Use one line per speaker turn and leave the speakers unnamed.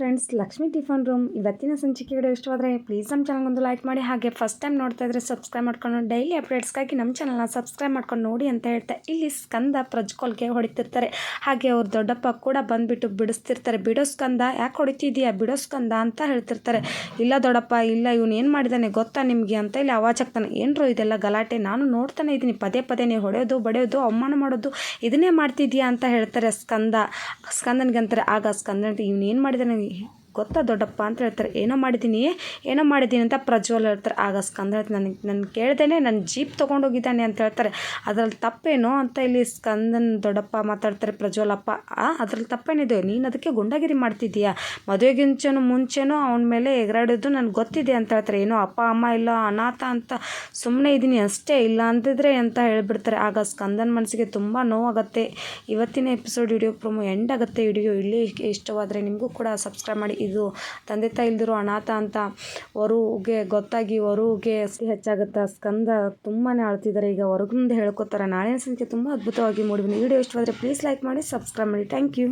Friends Lakshmi tiffin room ಇವತ್ತಿನ ಸಂಚಿಕೆ video ಇಷ್ಟವಾದರೆ ಪ್ಲೀಸ್ ನಮ್ಮ ಚಾನಲ್ಗೊಂದು ಲೈಕ್ ಮಾಡಿ. ಹಾಗೆ ಫಸ್ಟ್ ಟೈಮ್ ನೋಡ್ತಾ ಇದ್ರೆ ಸಬ್ಸ್ಕ್ರೈಬ್ ಮಾಡ್ಕೊಂಡು ಡೈಲಿ ಅಪ್ಡೇಟ್ಸ್ಗಾಗಿ ನಮ್ಮ ಚಾನಲ್ನ ಸಬ್ಸ್ಕ್ರೈಬ್ ಮಾಡ್ಕೊಂಡು ನೋಡಿ ಅಂತ ಹೇಳ್ತಾ ಇಲ್ಲಿ ಸ್ಕಂದ ಪ್ರಜ್ಕೊಲ್ಗೆ ಹೊಡಿತಿರ್ತಾರೆ. ಹಾಗೆ ಅವ್ರ ದೊಡ್ಡಪ್ಪ ಕೂಡ ಬಂದುಬಿಟ್ಟು ಬಿಡಿಸ್ತಿರ್ತಾರೆ. ಬಿಡೋ ಸ್ಕಂದ, ಯಾಕೆ ಹೊಡಿತಿದೀಯಾ? ಬಿಡೋ ಸ್ಕಂದ ಅಂತ ಹೇಳ್ತಿರ್ತಾರೆ. ಇಲ್ಲ ದೊಡ್ಡಪ್ಪ, ಇಲ್ಲ, ಇವನು ಏನು ಮಾಡಿದ್ದಾನೆ ಗೊತ್ತಾ ನಿಮಗೆ? ಅಂತ ಇಲ್ಲಿ ಅವಾಜ್ ಆಗ್ತಾನೆ ಏನರು ಇದೆಲ್ಲ ಗಲಾಟೆ, ನಾನು ನೋಡ್ತಾನೆ ಇದ್ದೀನಿ ಪದೇ ಪದೇ ನೀವು ಹೊಡೆಯೋದು, ಬಡಿಯೋದು, ಅವಮಾನ ಮಾಡೋದು, ಇದನ್ನೇ ಮಾಡ್ತಿದ್ಯಾ? ಅಂತ ಹೇಳ್ತಾರೆ ಸ್ಕಂದ. ಸ್ಕಂದನಿಗಂತಾರೆ. ಆಗ ಇವನು ಏನು ಮಾಡಿದ್ದಾನೆ ಗೊತ್ತಾ ದೊಡ್ಡಪ್ಪ ಅಂತ ಹೇಳ್ತಾರೆ, ಏನೋ ಮಾಡಿದ್ದೀನಿ ಏನೋ ಮಾಡಿದ್ದೀನಿ ಅಂತ ಪ್ರಜ್ವಲ್ ಹೇಳ್ತಾರೆ. ಆಗ ಸ್ಕಂದ ನನಗೆ ನಾನು ಕೇಳ್ದೇನೆ ನನ್ನ ಜೀಪ್ ತೊಗೊಂಡೋಗಿದ್ದಾನೆ ಅಂತ ಹೇಳ್ತಾರೆ. ಅದ್ರಲ್ಲಿ ತಪ್ಪೇನೋ ಅಂತ ಇಲ್ಲಿ ಸ್ಕಂದನ್ ದೊಡ್ಡಪ್ಪ ಮಾತಾಡ್ತಾರೆ, ಪ್ರಜ್ವಲಪ್ಪ ಅದ್ರಲ್ಲಿ ತಪ್ಪೇನಿದೆ, ನೀನು ಅದಕ್ಕೆ ಗುಂಡಾಗಿರಿ ಮಾಡ್ತಿದ್ದೀಯಾ? ಮದುವೆಗಿಂಚನು ಮುಂಚೆನೂ ಅವನ ಮೇಲೆ ಎಗರಾಡೋದು ನನಗೆ ಗೊತ್ತಿದೆ ಅಂತ ಹೇಳ್ತಾರೆ. ಏನೋ ಅಪ್ಪ, ಅಮ್ಮ ಇಲ್ಲ, ಅನಾಥ ಅಂತ ಸುಮ್ಮನೆ ಇದ್ದೀನಿ, ಅಷ್ಟೇ ಇಲ್ಲ ಅಂತಿದ್ರೆ ಅಂತ ಹೇಳ್ಬಿಡ್ತಾರೆ. ಆಗ ಸ್ಕಂದನ್ ಮನಸ್ಸಿಗೆ ತುಂಬ ನೋವಾಗುತ್ತೆ. ಇವತ್ತಿನ ಎಪಿಸೋಡ್ ವಿಡಿಯೋ ಪ್ರೊಮೋ ಎಂಡ್ ಆಗುತ್ತೆ. ವಿಡಿಯೋ ಇಲ್ಲಿ ಇಷ್ಟವಾದರೆ ನಿಮಗೂ ಕೂಡ ಸಬ್ಸ್ಕ್ರೈಬ್ ಮಾಡಿ. ಇದು ತಂದೆ ತಾಯಿ ಇಲ್ದಿರೋ ಅನಾಥ ಅಂತ ವರುಗೆ ಗೊತ್ತಾಗಿ ವರುಗೆ ಹೆಚ್ಚಾಗುತ್ತೆ. ಸ್ಕಂದ ತುಂಬಾ ಅಳ್ತಿದ್ದಾರೆ ಈಗ ಹೊರಗಿಂದ ಹೇಳ್ಕೊತಾರೆ. ನಾಳೆ ಸಂಖ್ಯೆ ತುಂಬ ಅದ್ಭುತವಾಗಿ ಮೂಡಿ ವಿಡಿಯೋ ಇಷ್ಟವಾದರೆ ಪ್ಲೀಸ್ ಲೈಕ್ ಮಾಡಿ ಸಬ್ಸ್ಕ್ರೈಬ್ ಮಾಡಿ. Thank you